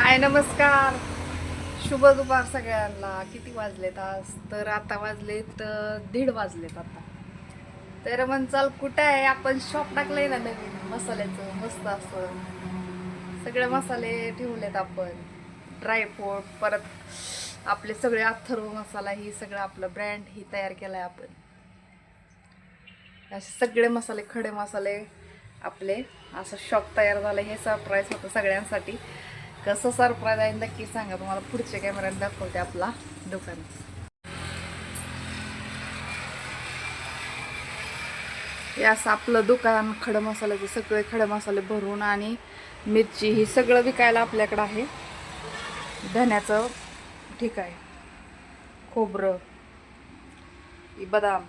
हाय नमस्कार. शुभ दुपार सगळ्यांना. किती वाजलेत आज? तर आता वाजलेत दीड वाजलेत आता. तर म्हणचाल कुठं आहे? आपण शॉप टाकलंय ना नवीन मसाल्याचं मस्त असं. सगळे मसाले ठेवलेत आपण. ड्रायफ्रूट परत आपले सगळे अथर्व मसाला ही सगळं आपलं ब्रँड ही तयार केलाय आपण. असे सगळे मसाले खडे मसाले आपले असं शॉप तयार झालं. हे सरप्राईज होतं सगळ्यांसाठी. कसं सरप्राईज आहे नक्की सांगा. तुम्हाला पुढच्या कॅमेऱ्याने दाखवते आपला दुकान. हे असं आपलं दुकान खडं मसाल्याचे सगळे खडे मसाले भरून आणि मिरची ही सगळं विकायला आपल्याकडं आहे. धण्याचं ठीक आहे. खोबरं बदाम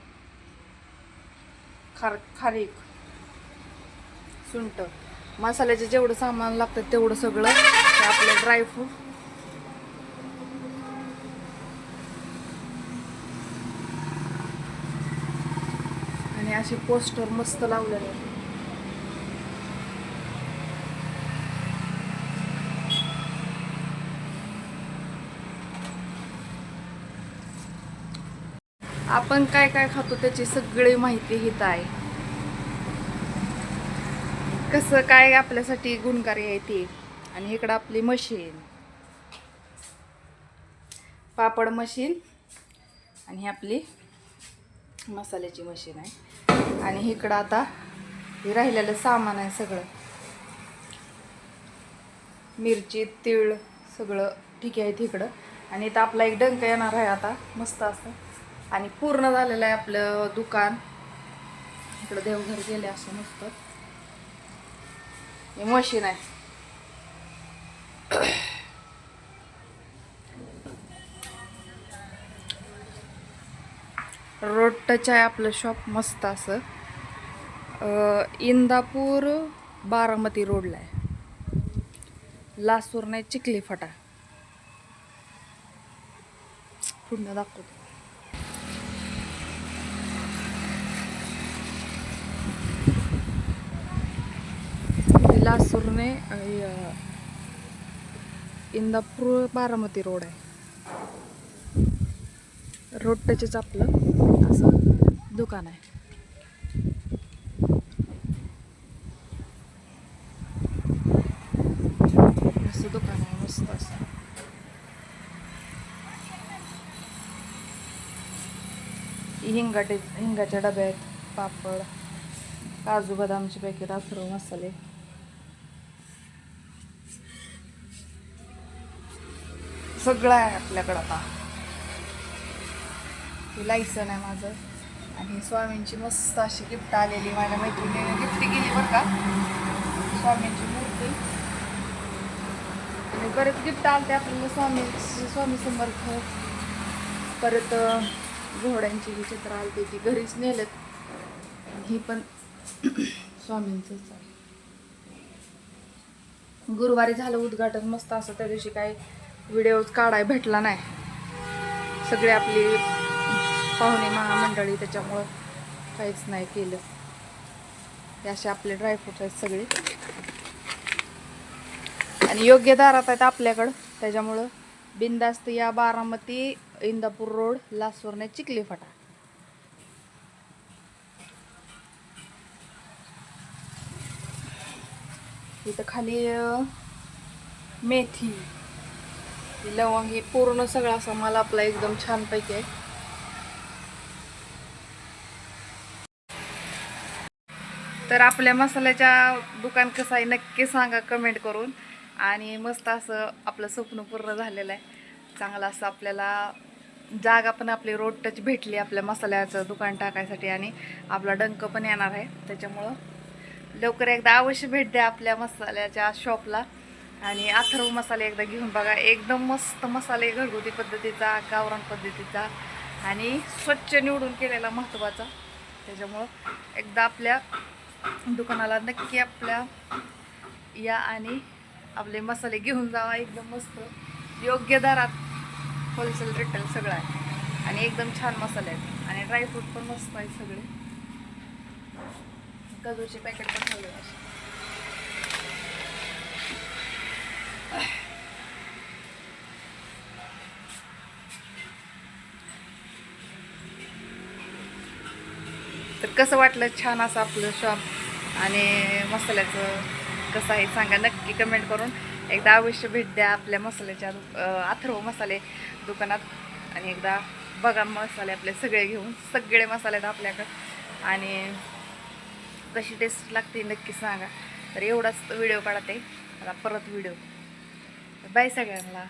खार खारीक सुंट. मसाल्याचे जेवढं सामान लागतं तेवढं सगळं हे आपलं ड्रायफ्रूट आणि असे पोस्टर मस्त लावलेले आपण काय काय खातो त्याची सगळी माहिती हित आहे कसं काय आपल्यासाठी गुणकारी आहे ती? आणि इकडं आपली मशीन. पापड मशीन आणि ही आपली मसाल्याची मशीन आहे. आणि इकडं आता हे राहिलेलं सामान आहे सगळं. मिरची तीळ सगळं ठीक आहे तिकडं. आणि इथं आपला एक डंक येणार आहे आता मस्त असं. आणि पूर्ण झालेलं आहे आपलं दुकान. इकडं देवघर गेले असं मस्त. हे मशीन आहे. रोड टच आहे आपलं शॉप मस्त असं. इंदापूर बारामती रोडला आहे. लासूर नाही चिखली फाटा. पुन्हा दाखवतो. लासूरने इंदापूर बारामती रोड आहे. रोड टचच आपलं असं दुकान आहे. असं दुकान आहे मस्त असं. हिंगाटे हिंगाच्या डब्या आहेत पापड काजू बदामचे पॅकेट असरो मसाले. सगळं आहे आपल्याकडं आता. हे लायसन आहे माझं. आणि स्वामींची मस्त अशी गिफ्ट आलेली माझ्या मैत्रिणीने. गिफ्ट केली बरं का? स्वामींची मूर्ती. आणि बरेच गिफ्ट आलते आपल्याला स्वामी स्वामी समर्थ. परत घोड्यांची ही चित्र आलते ती घरीच नेलेत. ही पण स्वामींचंच आहे. गुरुवारी झालं उद्घाटन मस्त असं त्या दिवशी काही व्हिडिओज काढाय भेटला नाही. सगळे आपली पाहुणे महामंडळी त्याच्यामुळं काहीच नाही केलं. हे असे आपले ड्रायफ्रूट आहेत सगळे. आणि योग्य दारात आहेत आपल्याकडं. त्याच्यामुळं बिंदास्त या बारामती इंदापूर रोड लासवरने चिखली फाटा. इथं खाली मेथी. लवंग हे पूर्ण सगळा असा मला आपला एकदम छानपैकी आहे. तर आपल्या मसाल्याच्या दुकान कसं आहे नक्की सांगा कमेंट करून. आणि मस्त असं आपलं स्वप्न पूर्ण झालेलं आहे. चांगलं असं आपल्याला जागा पण आपली रोड टच भेटली आपल्या मसाल्याचं दुकान टाकायसाठी आणि आपला डंक पण येणार आहे. त्याच्यामुळं लवकर एकदा अवश्य भेट द्या आपल्या मसाल्याच्या शॉपला आणि अथर्व मसाले एकदा घेऊन बघा. एकदम मस्त मसाले घरगुती पद्धतीचा गावरान पद्धतीचा आणि स्वच्छ निवडून केलेला महत्त्वाचा त्याच्यामुळं एकदा आपल्या दुकानाला नक्की आपल्या या आणि आपले मसाले घेऊन जावा. एकदम मस्त. योग्य दरात होलसेल रिटेल सगळं आहे. आणि एकदम छान मसाले आहेत. आणि ड्रायफ्रूट पण मस्त आहेत सगळे. काजूचे पॅकेट पण ठेवले असे कसं वाटलं छान असं आपलं शॉप आणि मसाल्याचं कसं आहे सांगा नक्की कमेंट करून. एकदा अवश्य भेट द्या आपल्या मसाल्याच्या अथर्व मसाले दुकानात. आणि एकदा बघा मसाले आपले सगळे घेऊन सगळे मसाले आहेत आपल्याकडं. आणि कशी टेस्ट लागते नक्की सांगा. तर एवढाच व्हिडिओ काढते. आता परत व्हिडिओ. बाय सगळ्यांना.